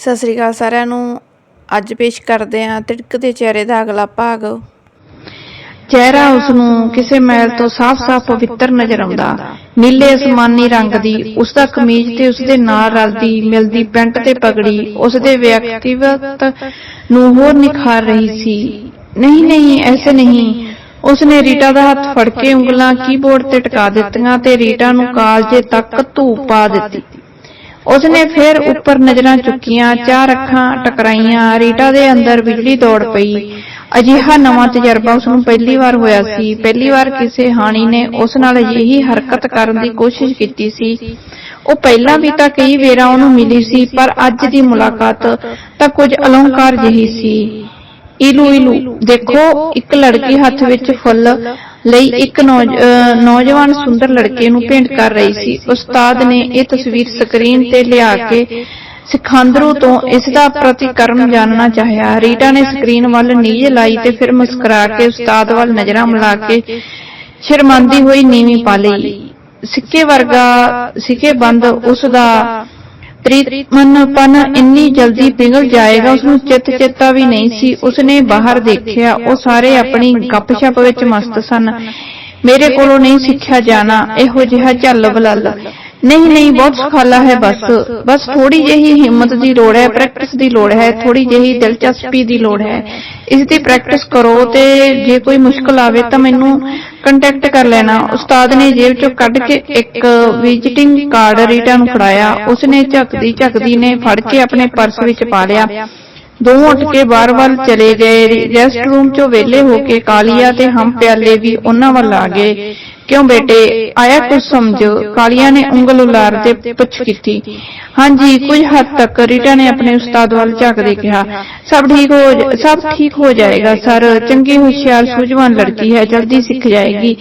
ਸਤਿ ਸ੍ਰੀ ਅਕਾਲ ਸਾਰਿਆਂ ਨੂੰ। ਅੱਜ ਪੇਸ਼ ਕਰਦੇ ਹਾਂ ਤਿੜਕਦੇ ਚਿਹਰੇ ਦਾ ਅਗਲਾ ਭਾਗ। ਚਿਹਰਾ ਉਸ ਨੂੰ ਕਿਸੇ ਮੈਲ ਤੋਂ ਸਾਫ਼-ਸਾਫ਼ ਪਵਿੱਤਰ ਨਜ਼ਰ ਆਉਂਦਾ। ਨੀਲੇ ਅਸਮਾਨੀ ਰੰਗ ਦੀ ਉਸ ਦਾ ਕਮੀਜ਼ ਤੇ ਉਸ ਦੇ ਨਾਲ ਰਲਦੀ, ਮਿਲਦੀ ਪੈਂਟ ਤੇ ਪਗੜੀ ਉਸ ਦੇ ਵਿਅਕਤੀਗਤ ਨੂੰ ਹੋਰ ਨਿਖਾਰ ਰਹੀ ਸੀ। ਨਹੀਂ ਨਹੀਂ, ਐਸੇ ਨਹੀਂ। ਉਸਨੇ ਰੀਟਾ ਦਾ ਹੱਥ ਫੜ ਕੇ ਉਂਗਲਾਂ ਕੀਬੋਰਡ ਤੇ ਟਿਕਾ ਦਿੱਤੀਆਂ ਤੇ ਰੀਟਾ ਨੂੰ ਕਾਲਜੇ ਤੱਕ ਧੂਪ ਪਾ ਦਿੱਤੀ। ਉਸਨੇ ਫਿਰ ਉੱਪਰ ਨਜ਼ਰਾਂ ਚੁੱਕੀਆਂ ਚਾਰ ਅੱਖਾਂ ਟਕਰਾਈਆਂ ਰੀਟਾ ਦੇ ਅੰਦਰ ਬਿਜਲੀ ਦੌੜ ਪਈ। ਅਜਿਹਾ ਨਵਾਂ ਤਜਰਬਾ ਉਸ ਨੂੰ ਪਹਿਲੀ ਵਾਰ ਹੋਇਆ ਸੀ। ਪਹਿਲੀ ਵਾਰ ਕਿਸੇ ਹਾਣੀ ਨੇ ਉਸ ਨਾਲ ਅਜਿਹੀ ਹਰਕਤ ਕਰਨ ਦੀ ਕੋਸ਼ਿਸ਼ ਕੀਤੀ ਸੀ। ਉਹ ਪਹਿਲਾਂ ਵੀ ਤਾਂ ਕਈ ਵੇਰਾਂ ਉਹਨੂੰ ਮਿਲੀ ਸੀ ਪਰ ਅੱਜ ਦੀ ਮੁਲਾਕਾਤ ਤਾਂ ਕੁਝ ਅਲੰਕਾਰ ਜਿਹੀ ਸੀ। ਇਲੂ ਇਲੂ ਦੇਖੋ ਇੱਕ ਲੜਕੀ ਹੱਥ ਵਿੱਚ ਫੁੱਲ ਲਈ ਇੱਕ ਨੌਜ- ਨੌਜਵਾਨ ਸੁੰਦਰ ਲੜਕੇ ਨੂੰ ਭੇਂਟ ਕਰ ਰਹੀ ਸੀ। ਉਸਤਾਦ ਨੇ ਇਹ ਤਸਵੀਰ ਸਕਰੀਨ ਤੇ ਲਿਆ ਕੇ ਸਿਖਾਂਦਰੂ ਤੋਂ ਇਸ ਦਾ ਪ੍ਰਤੀਕਰਮ ਜਾਣਨਾ ਚਾਹਿਆ। ਰੀਟਾ ਨੇ ਸਕਰੀਨ ਵੱਲ ਨੀਝ ਲਾਈ ਤੇ ਫਿਰ ਮੁਸਕਰਾ ਕੇ ਉਸਤਾਦ ਵੱਲ ਨਜ਼ਰਾਂ ਮਿਲਾ ਕੇ ਸ਼ਰਮਾਂਦੀ ਹੋਈ ਨੀਵੀਂ ਪਾ ਲਈ। ਸਿੱਕੇ ਵਰਗਾ ਸਿੱਕੇ ਬੰਦ ਉਸ ਦਾ ਤ੍ਰਿਮਨਪਨ ਇੰਨੀ ਜਲਦੀ ਪਿਘਲ ਜਾਏਗਾ ਉਸ ਨੂੰ ਚਿੱਤ ਚੇਤਾ ਵੀ ਨਹੀਂ ਸੀ। ਉਸਨੇ ਬਾਹਰ ਦੇਖਿਆ, ਉਹ ਸਾਰੇ ਆਪਣੀ ਗੱਪਸ਼ਪ ਵਿੱਚ ਮਸਤ ਸਨ। ਮੇਰੇ ਕੋਲੋਂ ਨਹੀਂ ਸਿੱਖਿਆ ਜਾਣਾ, ਇਹੋ ਜਿਹਾ ਝੱਲ ਬਲਲ ਨਹੀਂ ਨਹੀਂ ਬਹੁਤ ਸੁਖਾਲਾ ਹੈ ਬਸ। ਬਸ। ਥੋੜੀ ਜਿਹੀ ਹਿੰਮਤ ਦੀ ਲੋੜ ਹੈ ਪ੍ਰੈਕਟਿਸ ਦੀ ਲੋੜ ਹੈ ਥੋੜੀ ਜਿਹੀ ਦਿਲਚਸਪੀ ਦੀ ਲੋੜ ਹੈ। ਇਸ ਦੀ ਪ੍ਰੈਕਟਿਸ ਕਰੋ ਤੇ ਜੇ ਕੋਈ ਮੁਸ਼ਕਲ ਆਵੇ ਤਾਂ ਮੈਨੂੰ ਕੰਟੈਕਟ ਕਰ ਲੈਣਾ। ਉਸਤਾਦ ਨੇ ਜੇਬ ਚੋਂ ਕੱਢ ਕੇ ਇੱਕ ਵਿਜ਼ਿਟਿੰਗ ਕਾਰਡ ਰੀਟਾ ਨੂੰ ਫੜਾਇਆ ਉਸਨੇ ਝੱਕਦੀ ਝੱਕਦੀ ਨੇ ਫੜ ਕੇ ਆਪਣੇ ਪਰਸ ਵਿੱਚ ਪਾ ਲਿਆ ਦੋਵੇਂ ਉੱਠ ਕੇ ਵੱਲ ਚਲੇ ਗਏ। ਰੈਸਟ ਰੂਮ ਚੋਂ ਵਿਹਲੇ ਹੋ ਕੇ ਕਾਲੀਆ ਤੇ ਹਮ ਪਿਆਲੇ ਵੀ ਉਹਨਾਂ ਵੱਲ ਆ ਗਏ। ਕਿਉਂ ਬੇਟੇ? ਆਇਆ ਕੁਝ ਸਮਝ। ਕਾਲੀਆ ਨੇ ਉਂਗਲ ਉਲਾਰ ਤੇ ਪੁੱਛ ਕੀਤੀ। ਹਾਂਜੀ ਕੁਝ ਹੱਦ ਤੱਕ ਰੀਟਾ ਨੇ ਆਪਣੇ ਉਸਤਾਦ ਵੱਲ ਝਾਕਦੇ ਕਿਹਾ ਸਭ ਠੀਕ ਹੋ ਸਭ ਠੀਕ ਹੋ ਜਾਏਗਾ। ਸਰ ਚੰਗੀ ਹੁਸ਼ਿਆਰ ਸੂਝਵਾਨ ਲੜਕੀ ਹੈ ਜਲਦੀ ਸਿੱਖ ਜਾਏਗੀ।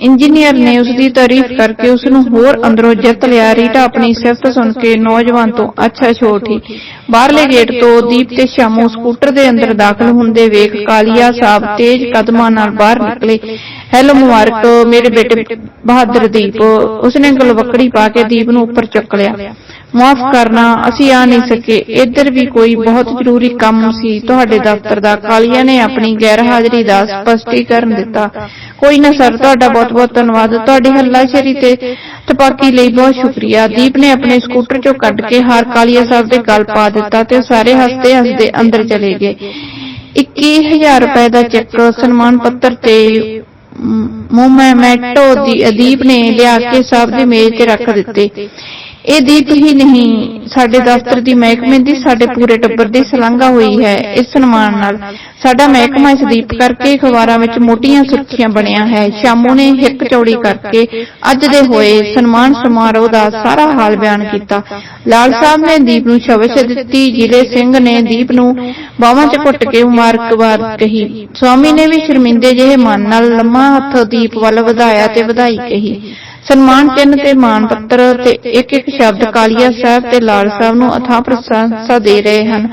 ਇੰਜੀਨੀਅਰ ਨੇ ਉਸ ਦੀ ਤਾਰੀਫ ਕਰਕੇ ਉਸ ਨੂੰ ਹੋਰ ਅੰਦਰੋਂ ਜਿੱਤ ਲਿਆ। ਰੀਟਾ ਆਪਣੀ ਸਿਫਤ ਸੁਣ ਕੇ ਨੌਜਵਾਨ ਤੋਂ ਅੱਛਾ ਛੋਟੀ। ਬਾਹਰਲੇ ਗੇਟ ਤੋਂ ਦੀਪ ਤੇ ਸ਼ਾਮੂ ਸਕੂਟਰ ਦੇ ਅੰਦਰ ਦਾਖਲ ਹੁੰਦੇ ਵੇਖ ਕਾਲੀਆ ਸਾਹਿਬ ਤੇਜ਼ ਕਦਮਾਂ ਨਾਲ ਬਾਹਰ ਨਿਕਲੇ ਹੈਲੋ ਮੁਬਾਰਕ ਮੇਰੇ ਬੇਟੇ ਬਹਾਦਰ ਦੀਪ ਉਸਨੇ ਗਲਵਕੜੀ ਪਾ ਕੇ ਦੀਪ ਨੂੰ ਉੱਪਰ ਚੁੱਕ ਲਿਆ। ਮਾਫ ਕਰਨਾ ਅਸੀਂ ਆ ਨਹੀਂ ਸਕੇ। ਇੱਧਰ ਵੀ ਕੋਈ ਬਹੁਤ ਜ਼ਰੂਰੀ ਕੰਮ ਸੀ। ਤੁਹਾਡੇ ਦਫ਼ਤਰ ਦਾ ਕਾਲੀਆ ਨੇ ਆਪਣੀ ਗੈਰ ਹਾਜ਼ਰੀ ਦਾ ਸਪਸ਼ਟੀਕਰਨ ਦਿੱਤਾ। ਕੋਈ ਨਾ ਸਰ ਤੁਹਾਡਾ ਬਹੁਤ ਬਹੁਤ ਧੰਨਵਾਦ। ਤੁਹਾਡੀ ਹੱਲਾਸ਼ੇਰੀ ਤੇ ਤਪਾਕੀ ਲਈ ਬਹੁਤ ਸ਼ੁਕਰੀਆ। ਦੀਪ ਨੇ ਆਪਣੇ ਸਕੂਟਰ ਚੋਂ ਕੱਢ ਕੇ ਹਾਰ ਕਾਲੀਆ ਸਾਹਿਬ ਦੇ ਗਲ ਪਾ ਦਿੱਤਾ ਤੇ ਸਾਰੇ ਹੱਸਦੇ ਹੱਸਦੇ ਅੰਦਰ ਚਲੇ ਗਏ। 21000 ਰੁਪਏ ਦਾ ਚੈੱਕ ਸਨਮਾਨ ਪੱਤਰ ਤੇ ਮੋਮੈਂਟੋ ਦੀ ਅਦੀਪ ਨੇ ਲਿਆ ਕੇ ਸਭ ਦੀ ਮੇਜ਼ ਤੇ ਰੱਖ ਦਿੱਤੇ। ਇਹ ਦੀਪ ਹੀ ਨਹੀਂ ਸਾਡੇ ਦਫ਼ਤਰ ਦੀ ਮਹਿਕਮੇ ਦੀ ਸਾਡੇ ਪੂਰੇ ਟੱਬਰ ਦੀ ਸਲਾਘਾ ਹੋਈ ਹੈ ਇਸ ਸਨਮਾਨ ਨਾਲ। ਸਾਡਾ ਮਹਿਕਮਾ ਇਸ ਦੀਪ ਕਰਕੇ ਅਖਬਾਰਾਂ ਵਿੱਚ ਮੋਟੀਆਂ ਸੁਰਖੀਆਂ ਬਣਿਆ ਹੈ। ਸ਼ਾਮੂ ਨੇ ਹਿੱਕ ਚੌੜੀ ਕਰਕੇ ਅੱਜ ਦੇ ਹੋਏ ਸਨਮਾਨ ਸਮਾਰੋਹ ਦਾ ਸਾਰਾ ਹਾਲ ਬਿਆਨ ਕੀਤਾ। ਲਾਲ ਸਾਹਿਬ ਨੇ ਦੀਪ ਨੂੰ ਸ਼ਬਸ਼ ਦਿੱਤੀ ਜ਼ਿਲ੍ਹੇ ਸਿੰਘ ਨੇ ਦੀਪ ਨੂੰ ਬਾਹਾਂ 'ਚ ਘੁੱਟ ਕੇ ਮੁਬਾਰਕਬਾਦ ਕਹੀ। ਸਵਾਮੀ ਨੇ ਵੀ ਸ਼ਰਮਿੰਦੇ ਜਿਹੇ ਮਨ ਨਾਲ ਲੰਮਾ ਹੱਥ ਦੀਪ ਵੱਲ ਵਧਾਇਆ ਤੇ ਵਧਾਈ ਕਹੀ। ਸਨਮਾਨ ਚਿੰਨ੍ਹ ਤੇ ਮਾਣ ਪੱਤਰ ਤੇ ਇੱਕ ਇੱਕ ਸ਼ਬਦ ਕਾਲੀਆ ਸਾਹਿਬ ਤੇ ਲਾਲ ਸਾਹਿਬ ਨੂੰ ਅਥਾਹ ਪ੍ਰਸ਼ੰਸਾ ਦੇ ਰਹੇ ਹਨ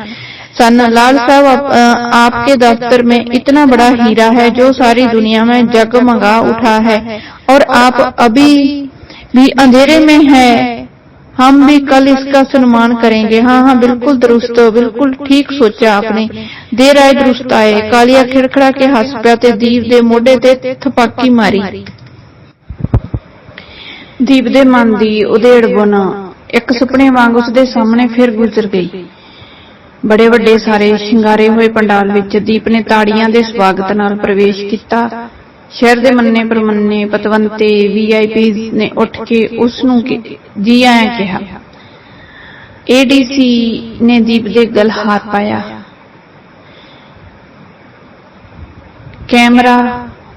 सन लाल साहब आप, अ, आपके दफ्तर में इतना बड़ा हीरा है जो सारी दुनिया में जगमगा उठा है और आप अभी भी अंधेरे में है हम भी कल इसका सम्मान करेंगे हाँ हाँ बिल्कुल दुरुस्त बिल्कुल ठीक सोचा आपने देर आए दुरुस्त आए कालिया खिड़खड़ा के हंस पिया ते दीप ਦੇ ਮੋਢੇ ਤੇ ਥਪਾਕੀ ਮਾਰੀ ਦੀਪ ਦੇ ਮਨ ਦੀ ਉਧੇੜ ਬੁਨ ਇੱਕ ਸੁਪਨੇ ਵਾਂਗ ਉਸਦੇ ਸਾਹਮਣੇ ਫਿਰ ਗੁਜ਼ਰ ਗਈ। ਬੜੇ ਵੱਡੇ ਸਾਰੇ ਸ਼ਿੰਗਾਰੇ ਹੋਏ ਪੰਡਾਲ ਵਿੱਚ ਦੀਪ ਨੇ ਤਾੜੀਆਂ ਦੇ ਸਵਾਗਤ ਨਾਲ ਪ੍ਰਵੇਸ਼ ਕੀਤਾ। ਸ਼ਹਿਰ ਦੇ ਮੰਨੇ ਪਰਮੰਨੇ ਪਤਵੰਤੇ ਵੀਆਈਪੀਜ਼ ਨੇ ਉੱਠ ਕੇ ਉਸ ਨੂੰ ਜੀ ਆਇਆਂ ਕਿਹਾ। ਏਡੀਸੀ ਨੇ ਦੀਪ ਦੇ ਗਲ ਹੱਥ ਪਾਇਆ। ਕੈਮਰਾ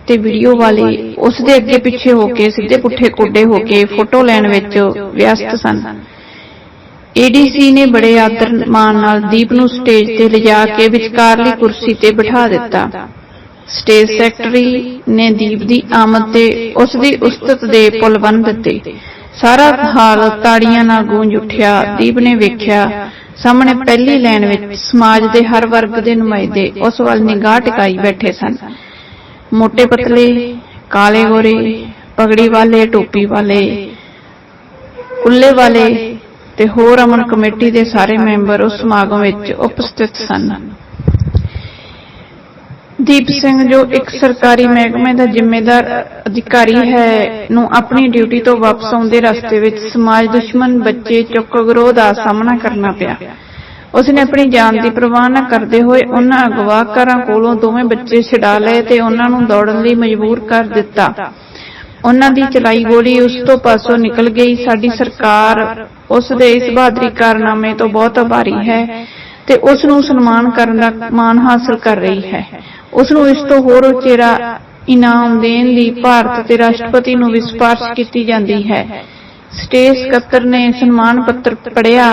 ਤੇ ਵੀਡੀਓ ਵਾਲੇ ਉਸ ਦੇ ਅੱਗੇ ਪਿੱਛੇ ਹੋ ਕੇ, ਸਿੱਧੇ ਪੁੱਠੇ ਕੋਡੇ ਹੋ ਕੇ ਫੋਟੋ ਲੈਣ ਵਿੱਚ ਵਿਅਸਤ ਸਨ। ਏਡੀਸੀ ਨੇ ਬੜੇ ਆਦਰ ਮਾਣ ਨਾਲ ਦੀਪ ਨੂੰ ਸਟੇਜ ਤੇ ਲਿਜਾ ਕੇ ਵਿਚਕਾਰਲੀ ਕੁਰਸੀ ਤੇ ਬਿਠਾ ਦਿੱਤਾ। ਸਟੇਜ ਸੈਕਟਰੀ ਨੇ ਦੀਪ ਦੀ ਆਮਦ ਤੇ ਉਸ ਦੀ ਉਸਤਤ ਦੇ ਪੁੱਲ ਬੰਨ ਦਿੱਤੇ। ਸਾਰਾ ਹਾਲ ਤਾੜੀਆਂ ਨਾਲ ਗੂੰਜ ਉੱਠਿਆ। ਦੀਪ ਨੇ ਵੇਖਿਆ, ਸਾਹਮਣੇ ਪਹਿਲੀ ਲਾਈਨ ਵਿੱਚ ਸਮਾਜ ਦੇ ਹਰ ਵਰਗ ਦੇ ਨੁਮਾਇੰਦੇ ਉਸ ਵੱਲ ਨਿਗਾਹ ਟਿਕਾਈ ਬੈਠੇ ਸਨ। ਮੋٹے ਪਤਲੇ, ਕਾਲੇ ਗੋਰੇ, ਪਗੜੀ ਵਾਲੇ, ਟੋਪੀ ਵਾਲੇ ਉੱਲੇ ਵਾਲੇ ਤੇ ਹੋਰ ਅਮਨ ਕਮੇਟੀ ਦੇ ਸਾਰੇ ਮੈਂਬਰ ਉਸ ਸਮਾਗਮ ਵਿੱਚ ਉਪਸਥਿਤ ਸਨ। ਦੀਪ ਸਿੰਘ ਜੋ ਇੱਕ ਸਰਕਾਰੀ ਮਹਿਕਮੇ ਦਾ ਜ਼ਿੰਮੇਦਾਰ ਅਧਿਕਾਰੀ ਹੈ, ਨੂੰ ਆਪਣੀ ਡਿਊਟੀ ਤੋਂ ਵਾਪਸ ਆਉਂਦੇ ਰਸਤੇ ਵਿੱਚ ਸਮਾਜ ਦੁਸ਼ਮਣ ਬੱਚੇ ਚੁੱਕ ਗਰੋਹ ਦਾ ਸਾਹਮਣਾ ਕਰਨਾ ਪਿਆ। ਉਸਨੇ ਆਪਣੀ ਜਾਨ ਦੀ ਪਰਵਾਹ ਨਾ ਕਰਦੇ ਹੋਏ ਉਹਨਾਂ ਅਗਵਾਕਾਰਾਂ ਕੋਲੋਂ ਦੋਵੇਂ ਬੱਚੇ ਛਡਾ ਲਏ ਤੇ ਉਹਨਾਂ ਨੂੰ ਦੌੜਨ ਲਈ ਮਜਬੂਰ ਕਰ ਦਿੱਤਾ। ਉਹਨਾਂ ਦੀ ਚਲਾਈ ਗੋਲੀ ਉਸ ਤੋਂ ਪਾਸੋਂ ਨਿਕਲ ਗਈ। ਸਾਡੀ ਸਰਕਾਰ ਉਸ ਦੇ ਇਸ ਬਹਾਦਰੀ ਕਾਰਨਾਮੇ ਤੋਂ ਬਹੁਤ ਆਭਾਰੀ ਹੈ ਤੇ ਉਸ ਨੂੰ ਸਨਮਾਨ ਕਰਨ ਦਾ ਮਾਣ ਹਾਸਲ ਕਰ ਰਹੀ ਹੈ। ਉਸ ਨੂੰ ਇਸ ਤੋਂ ਹੋਰ ਉਚੇਰਾ ਇਨਾਮ ਦੇਣ ਲਈ ਭਾਰਤ ਦੇ ਰਾਸ਼ਟਰਪਤੀ ਨੂੰ ਵੀ ਸਿਫਾਰਸ਼ ਕੀਤੀ ਜਾਂਦੀ ਹੈ। ਸਟੇਟ ਸਕੱਤਰ ਨੇ ਸਨਮਾਨ ਪੱਤਰ ਪੜਿਆ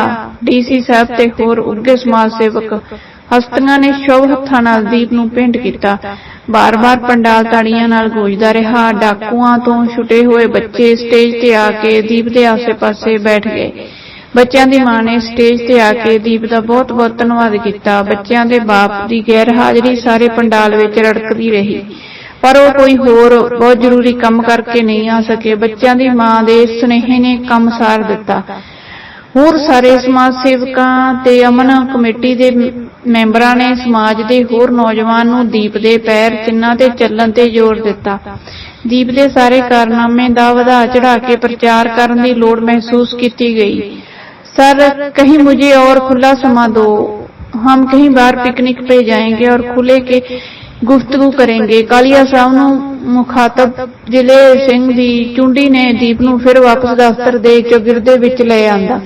ਡੀਸੀ ਸਾਹਿਬ ਤੇ ਹੋਰ ਉੱਗੇ ਸਮਾਜ ਸੇਵਕ ਹਸਤੀਆਂ ਨੇ ਸ਼ੁਭ ਹੱਥਾਂ ਨਾਲ ਦੀਪ ਨੂੰ ਭੇਂਟ ਕੀਤਾ। ਬਾਰ-ਬਾਰ ਪੰਡਾਲ ਤਾੜੀਆਂ ਨਾਲ ਗੂੰਜਦਾ ਰਿਹਾ। ਡਾਕੂਆਂ ਤੋਂ ਛੁੱਟੇ ਹੋਏ ਬੱਚੇ ਸਟੇਜ ਤੇ ਆ ਕੇ ਦੀਪ ਦੇ ਆਸੇ-ਪਾਸੇ ਬੈਠ ਗਏ। ਬੱਚਿਆਂ ਦੀ ਮਾਂ ਨੇ ਸਟੇਜ ਤੇ ਆ ਕੇ ਦੀਪ ਦਾ ਬਹੁਤ-ਬਹੁਤ ਧੰਨਵਾਦ ਕੀਤਾ। ਬੱਚਿਆਂ ਦੇ ਬਾਪ ਦੀ ਗੈਰ ਹਾਜ਼ਰੀ ਸਾਰੇ ਪੰਡਾਲ ਵਿੱਚ ਰੜਕਦੀ ਰਹੀ। ਪਰ ਉਹ ਕੋਈ ਹੋਰ ਬਹੁਤ ਜ਼ਰੂਰੀ ਕੰਮ ਕਰਕੇ ਨਹੀਂ ਆ ਸਕੇ ਬੱਚਿਆਂ ਦੀ ਮਾਂ ਦੇ ਸੁਨੇਹੇ ਨੇ ਕੰਮ ਸਾਰ ਦਿੱਤਾ ਹੋਰ ਸਾਰੇ ਸਮਾਜ ਸੇਵਕਾਂ ਤੇ ਅਮਨ ਕਮੇਟੀ ਦੇ ਮੈਂਬਰਾਂ ਨੇ ਸਮਾਜ ਦੇ ਹੋਰ ਨੌਜਵਾਨ ਨੂੰ ਦੀਪ ਦੇ ਪੈਰ ਚਿੰਨ੍ਹਾਂ ਤੇ ਚੱਲਣ ਤੇ ਜ਼ੋਰ ਦਿੱਤਾ ਦੀਪ ਦੇ ਸਾਰੇ ਕਾਰਨਾਮੇ ਦਾ ਵਧਾ ਚੜਾ ਕੇ ਪ੍ਰਚਾਰ ਕਰਨ ਦੀ ਲੋੜ ਮਹਿਸੂਸ ਕੀਤੀ ਗਈ सर कहीं मुझे और खुला समा दो हम कहीं बाहर पिकनिक पे जाएंगे और खुले के ਗੁਫ਼ਤਗੂ ਕਰਾਂਗੇ। ਕਾਲੀਆ ਸਾਹਿਬ ਨੂੰ ਮੁਖਾਤਬ ਜ਼ਿਲ੍ਹੇ ਸਿੰਘ ਦੀ ਚੁੰਡੀ ਨੇ ਦੀਪ ਨੂੰ ਫਿਰ ਵਾਪਸ ਦਫ਼ਤਰ ਦੇ ਚੌਗਿਰਦੇ ਵਿੱਚ ਲੈ ਆਂਦਾ।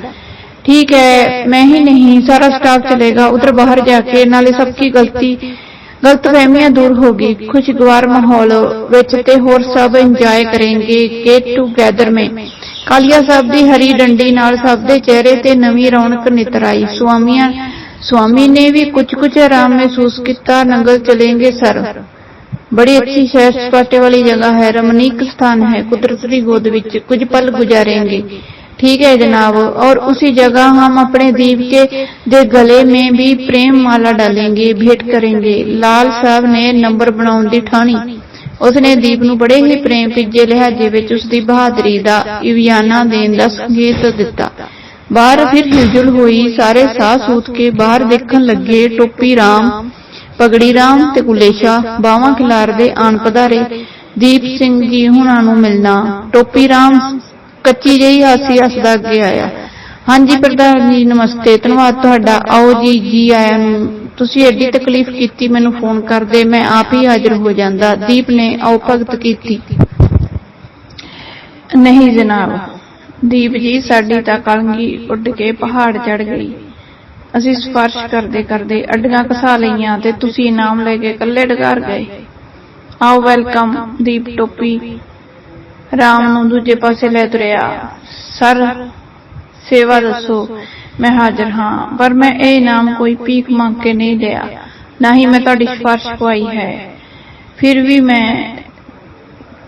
ਠੀਕ ਹੈ, ਮੈਂ ਹੀ ਨਹੀਂ, ਸਾਰਾ ਸਟਾਫ ਚਲੇਗਾ, ਉਧਰ ਬਾਹਰ ਜਾ ਕੇ, ਨਾਲੇ ਸਭ ਕੀ ਗਲਤੀ ਗਲਤ ਫਹਿਮੀਆਂ ਦੂਰ ਹੋਗੀ ਖੁਸ਼ਗਵਾਰ ਮਾਹੌਲ ਵਿੱਚ ਤੇ ਹੋਰ ਸਭ ਇੰਜੋਏ ਕਰਾਂਗੇ ਗੇਟ ਟੂਗੇਦਰ ਮੇ। ਕਾਲੀਆ ਸਾਹਿਬ ਦੀ ਹਰੀ ਡੰਡੀ ਨਾਲ ਸਭ ਦੇ ਚਿਹਰੇ ਤੇ ਨਵੀਂ ਰੌਣਕ ਨਿਤਰ ਆਈ। ਸੁਆਮੀਆਂ स्वामी ने भी कुछ कुछ आराम महसूस किया नंगल चलेंगे ਸਰ ਬੜੀ ਅੱਛੀ ਸੈਰ ਸਪਾਟੇ ਵਾਲੀ ਜਗ੍ਹਾ ਹੈ ਰਮਨੀਕ ਸਥਾਨ ਹੈ ਕੁਦਰਤ ਦੀ ਗੋਦ ਵਿੱਚ ਕੁਝ ਪਲ ਗੁਜ਼ਾरेंगे ठीक है जनाब, और उसी जगह हम अपने दीप के दे गले में भी प्रेम माला डालेंगे, भेंट करेंगे। लाल साहब ने नंबर ਬਣਾਉਣ ਦੀ ਠਾਣੀ। ਉਸਨੇ ਦੀਪ ਨੂੰ ਬੜੇ ਹੀ ਪ੍ਰੇਮ ਪਿੱਜੇ ਲਿਹਾਜੇ ਵਿੱਚ ਉਸਦੀ ਬਹਾਦਰੀ ਦਾ ਇਵਿਆਨਾ ਦੇਣ ਦਾ ਸੰਕੇਤ ਦਿੱਤਾ। ਬਾਹਰ ਫਿਰ ਹਿਲਜੁਲ ਹੋਈ, ਸਾਰੇ ਸਾਹ ਸੂਤ ਕੇ ਬਾਹਰ ਦੇਖਣ ਲੱਗੇ, ਟੋਪੀ ਰਾਮ, ਪਗੜੀ ਰਾਮ ਤੇ ਗੁਲੇਸ਼ਾ ਬਾਵਾਂ ਖਿਲਾਰਦੇ ਆਣ ਪਧਾਰੇ, ਦੀਪ ਸਿੰਘ ਜੀ ਹੁਣਾਂ ਨੂੰ ਮਿਲਣਾ, ਟੋਪੀ ਰਾਮ ਕੱਚੀ ਜਿਹੀ ਹਾਸੀ ਹੱਸਦਾ ਅੱਗੇ ਆਇਆ। ਹਾਂਜੀ ਪ੍ਰਧਾਨ ਜੀ, ਨਮਸਤੇ, ਧੰਨਵਾਦ ਤੁਹਾਡਾ। ਆਓ ਜੀ ਜੀ ਆਇਆਂ ਨੂੰ। ਤੁਸੀਂ ਐਡੀ ਤਕਲੀਫ ਕੀਤੀ, ਮੈਨੂੰ ਫੋਨ ਕਰਦੇ ਮੈਂ ਆਪ ਹੀ ਹਾਜ਼ਰ ਹੋ ਜਾਂਦਾ। ਦੀਪ ਨੇ ਆਓ ਭਗਤ ਕੀਤੀ। ਨਹੀਂ ਜਨਾਬ। ਦੀਪ ਜੀ ਸਾਡੀ ਤਾਂ ਕਲੰਗੀ ਉੱਡ ਕੇ ਪਹਾੜ ਚੜ ਗਈ। ਅਸੀਂ ਸਪਰਸ਼ ਕਰਦੇ ਕਰਦੇ ਅੱਡੀਆਂ ਕਸਾ ਲਈਆਂ ਤੇ ਤੁਸੀਂ ਇਨਾਮ ਲੈ ਕੇ ਇਕੱਲੇ ਡਗਾਰ ਗਏ। ਆਓ ਵੈਲਕਮ ਦੀਪ ਟੋਪੀ। ਰਾਮ ਨੂੰ ਦੂਜੇ ਪਾਸੇ ਲੈ ਤੁਰਿਆ। ਸਰ ਸੇਵਾ ਦੱਸੋ। ਮੈਂ ਹਾਜ਼ਰ ਹਾਂ। ਪਰ ਮੈਂ ਇਹ ਇਨਾਮ ਕੋਈ ਭੀਖ ਮੰਗ ਕੇ ਨਹੀਂ ਲਿਆ ਨਾ ਹੀ ਮੈਂ ਤੁਹਾਡੀ ਸਿਫਾਰਿਸ਼ ਪਵਾਈ ਹੈ। ਫਿਰ ਵੀ ਮੈਂ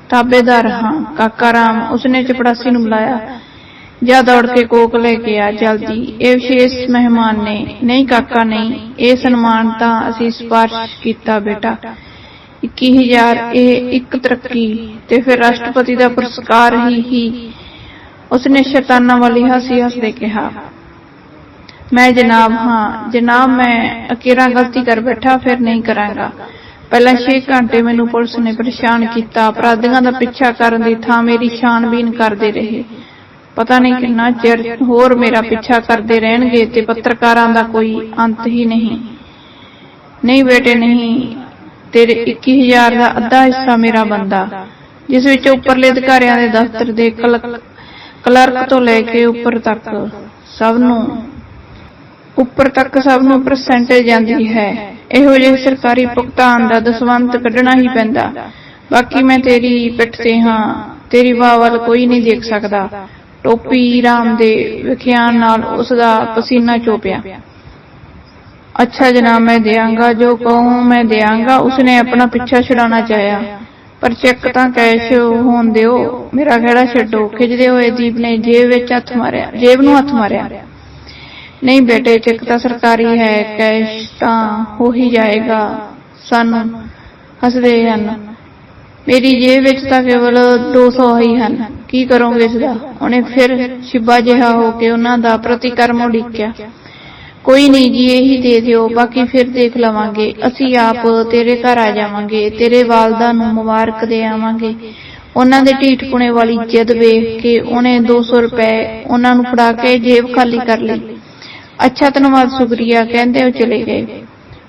ਤਾਬੇਦਾਰ ਹਾਂ। ਕਾਕਾ ਰਾਮ ਉਸਨੇ ਚਪੜਾਸੀ ਨੂੰ ਬੁਲਾਇਆ। ਜਾ ਦੌੜ ਕੇ ਕੋਕ ਲੈ ਕੇ ਆ ਜਲਦੀ। ਇਹ ਵਿਸ਼ੇਸ਼ ਮਹਿਮਾਨ ਨੇ। ਨਹੀਂ ਕਾਕਾ, ਨਹੀਂ। ਇਹ ਸਨਮਾਨ ਤਾਂ ਅਸੀਂ ਸਿਫਾਰਿਸ਼ ਕੀਤਾ, ਬੇਟਾ। 21000 ਇਹ ਇੱਕ ਤਰੱਕੀ ਤੇ ਫਿਰ ਰਾਸ਼ਟਰਪਤੀ ਦਾ ਪੁਰਸਕਾਰ ਹੀ ਹੀ। ਉਸਨੇ ਸ਼ੈਤਾਨਾਂ ਵਾਲੀ ਹੱਸੀ ਹੱਸਦੇ ਕਿਹਾ, ਮੈਂ ਜਨਾਬ ਹਾਂ। ਜਨਾਬ, ਮੈਂ ਅਕੇਰਾ ਗਲਤੀ ਕਰ ਬੈਠਾ, ਫਿਰ ਨਹੀਂ ਕਰਾਂਗਾ। ਪਹਿਲਾਂ 6 ਘੰਟੇ ਮੈਨੂੰ ਪੁਲਿਸ ਨੇ ਪਰੇਸ਼ਾਨ ਕੀਤਾ। ਅਪਰਾਧੀਆਂ ਦਾ ਪਿੱਛਾ ਕਰਨ ਦੀ ਥਾਂ ਮੇਰੀ ਛਾਣਬੀਨ ਕਰਦੇ ਰਹੇ। ਪਤਾ ਨਹੀਂ ਕਿੰਨਾ ਚਿਰ ਹੋਰ ਮੇਰਾ ਪਿੱਛਾ ਕਰਦੇ ਰਹਿਣਗੇ ਤੇ ਪੱਤਰਕਾਰਾਂ ਦਾ ਕੋਈ ਅੰਤ ਹੀ ਨਹੀਂ। ਨਹੀਂ। ਬੇਟੇ ਨਹੀਂ। ਤੇਰੇ 21000 ਦਾ ਅੱਧਾ ਹਿੱਸਾ ਮੇਰਾ ਬੰਦਾ ਜਿਸ ਵਿੱਚ ਉੱਪਰਲੇ ਅਧਿਕਾਰੀਆਂ ਦੇ ਦਫ਼ਤਰ ਦੇ ਕਲ- ਕਲਰਕ ਤੋਂ ਲੈ ਕੇ ਉੱਪਰ ਤੱਕ ਸਭ ਨੂੰ ਉੱਪਰ ਤੱਕ ਸਭ ਨੂੰ ਪਰਸੈਂਟੇਜ ਜਾਂਦੀ ਹੈ। ਇਹੋ ਜਿਹੇ ਸਰਕਾਰੀ ਭੁਗਤਾਨ ਦਾ ਦਸਵੰਤ ਕੱਢਣਾ ਹੀ ਪੈਂਦਾ। ਬਾਕੀ ਮੈਂ ਤੇਰੀ ਪਿੱਠ ਤੇ ਹਾਂ। ਤੇਰੀ ਬਾਹ ਵੱਲ ਕੋਈ ਨਹੀਂ ਦੇਖ ਸਕਦਾ। ਟੋਪੀ ਰਾਮ ਦੇ ਵਿਖਿਆਨ ਨਾਲ ਉਸ ਦਾ ਪਸੀਨਾ ਚੋਪਿਆ। ਅੱਛਾ ਜਨਾਬ, ਮੈਂ ਦਿਆਂਗਾ, ਜੋ ਕਹੂੰ ਮੈਂ ਦਿਆਂਗਾ, ਉਸਨੇ ਆਪਣਾ ਪਿੱਛਾ ਛੁਡਾਉਣਾ ਚਾਹਿਆ। ਪਰ ਚੈੱਕ ਤਾਂ ਕੈਸ਼ ਹੋਣ ਦਿਓ, ਮੇਰਾ ਖੇੜਾ ਛੱਡੋ, ਖਿੱਚਦੇ ਹੋਏ ਦੀਪ ਨੇ ਜੇਬ ਵਿੱਚ ਹੱਥ ਮਾਰਿਆ, ਜੇਬ ਨੂੰ ਹੱਥ ਮਾਰਿਆ। ਨਹੀਂ ਬੇਟੇ, ਚੈੱਕ ਤਾਂ ਸਰਕਾਰੀ ਹੈ, ਕੈਸ਼ ਤਾਂ ਹੋ ਹੀ ਜਾਏਗਾ, ਸਾਨੂੰ ਹੱਸਦੇ ਹਨ। ਮੇਰੀ ਜੇਬ ਵਿੱਚ ਤਾਂ ਕੇਵਲ 200 ਹੀ ਹਨ। ਕੀ ਕਰੋਗੇ ਇਸ ਦਾ? ਉਹਨੇ ਫਿਰ ਸ਼ਿਬਾ ਜਿਹਾ ਹੋ ਕੇ ਉਹਨਾਂ ਦਾ ਪ੍ਰਤੀਕਰਮ ਉਡੀਕਿਆ। ਕੋਈ ਨਹੀਂ ਜੀ, ਇਹੀ ਦੇ ਦਿਓ, ਬਾਕੀ ਫਿਰ ਦੇਖ ਲਵਾਂਗੇ। ਅਸੀਂ ਆਪ ਤੇਰੇ ਘਰ ਆ ਜਾਵਾਂਗੇ, ਤੇਰੇ ਵਾਲਦਾ ਨੂੰ ਮੁਬਾਰਕ ਦੇ ਆਵਾਂਗੇ। ਉਹਨਾਂ ਦੇ ਢੀਠ ਪੁਣੇ ਵਾਲੀ ਜਿੱਦ ਵੇਖ ਕੇ ਉਹਨੇ 200 ਰੁਪਏ ਉਹਨਾਂ ਨੂੰ ਫੜਾ ਕੇ ਜੇਬ ਖਾਲੀ ਕਰ ਲਈ। ਅੱਛਾ ਧੰਨਵਾਦ ਸ਼ੁਕਰੀਆ, ਕਹਿੰਦੇ ਉਹ ਚਲੇ ਗਏ।